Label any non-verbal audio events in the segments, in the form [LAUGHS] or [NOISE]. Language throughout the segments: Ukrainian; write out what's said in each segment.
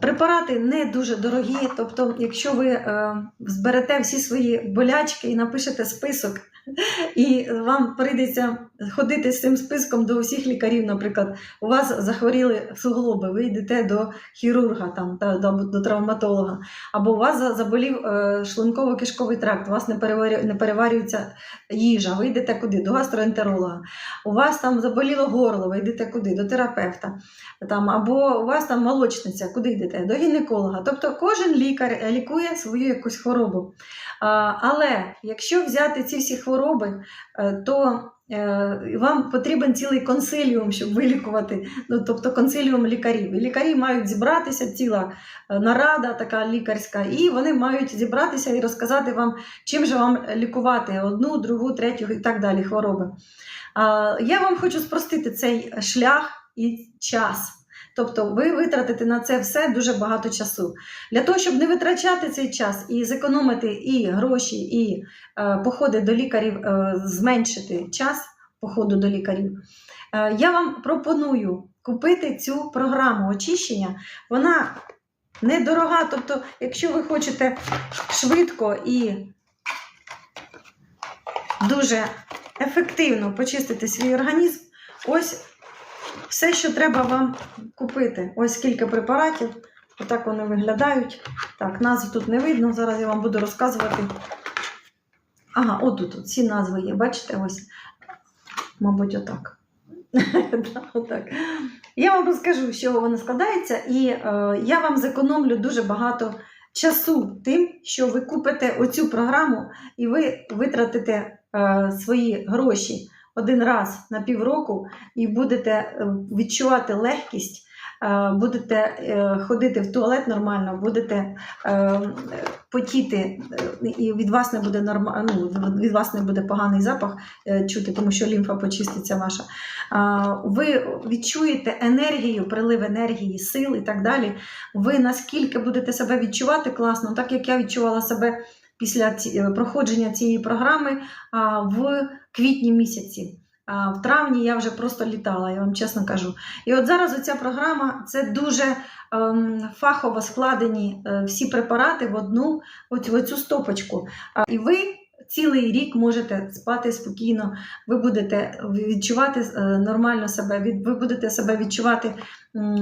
Препарати не дуже дорогі, тобто, якщо ви е, зберете всі свої болячки і напишете список, і вам прийдеться ходити з цим списком до усіх лікарів, наприклад, у вас захворіли суглоби, ви йдете до хірурга там, та, до, травматолога, або у вас заболів е, шлунково-кишковий тракт, у вас не, переварю, не переварюється їжа, ви йдете куди? До гастроентеролога. У вас там заболіло горло, ви йдете куди? До терапевта. Там, або у вас там молочниця, куди йдете? До гінеколога. Тобто кожен лікар лікує свою якусь хворобу. Але якщо взяти ці всі хвороби, е, то е, вам потрібен цілий консиліум, щоб вилікувати, ну, тобто консиліум лікарів. І лікарі мають зібратися, ціла е, нарада така лікарська, і вони мають зібратися і розказати вам, чим же вам лікувати одну, другу, третю і так далі хвороби. Я вам хочу спростити цей шлях і час. Тобто ви витратите на це все дуже багато часу. Для того, щоб не витрачати цей час і зекономити і гроші, і е, походи до лікарів, е, зменшити час походу до лікарів, е, я вам пропоную купити цю програму очищення. Вона недорога. Тобто, якщо ви хочете швидко і дуже ефективно почистити свій організм, ось все, що треба вам купити. Ось скільки препаратів. Отак вони виглядають. Так, назв тут не видно. Зараз я вам буду розказувати. Ага, отут ці назви є. Бачите, ось. Мабуть, отак. [LAUGHS] Отак. Я вам розкажу, з чого воно складається, і е, я вам зекономлю дуже багато часу тим, що ви купите оцю програму і ви витратите е, свої гроші один раз на півроку і будете е, відчувати легкість, е, будете е, ходити в туалет нормально, будете потіти, і від вас не буде норма... ну, від вас не буде поганий запах чути, тому що лімфа почиститься ваша. Ви відчуєте енергію, прилив енергії, сил і так далі. Ви наскільки будете себе відчувати класно, так як я відчувала себе після е, проходження цієї програми в квітні місяці. В травні я вже просто літала, я вам чесно кажу. І от зараз оця програма це дуже ем, фахово складені е, всі препарати в одну от, в оцю стопочку. І ви цілий рік можете спати спокійно, ви будете відчувати е, нормально себе, ви будете себе відчувати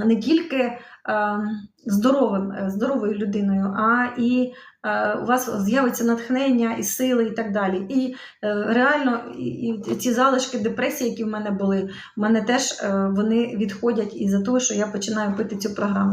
не тільки ем, здоровим, е, здоровою людиною, а і е, у вас з'явиться натхнення і сили, і так далі. І е, реально і, ці залишки депресії, які в мене були, в мене теж е, вони відходять із-за того, що я починаю пити цю програму.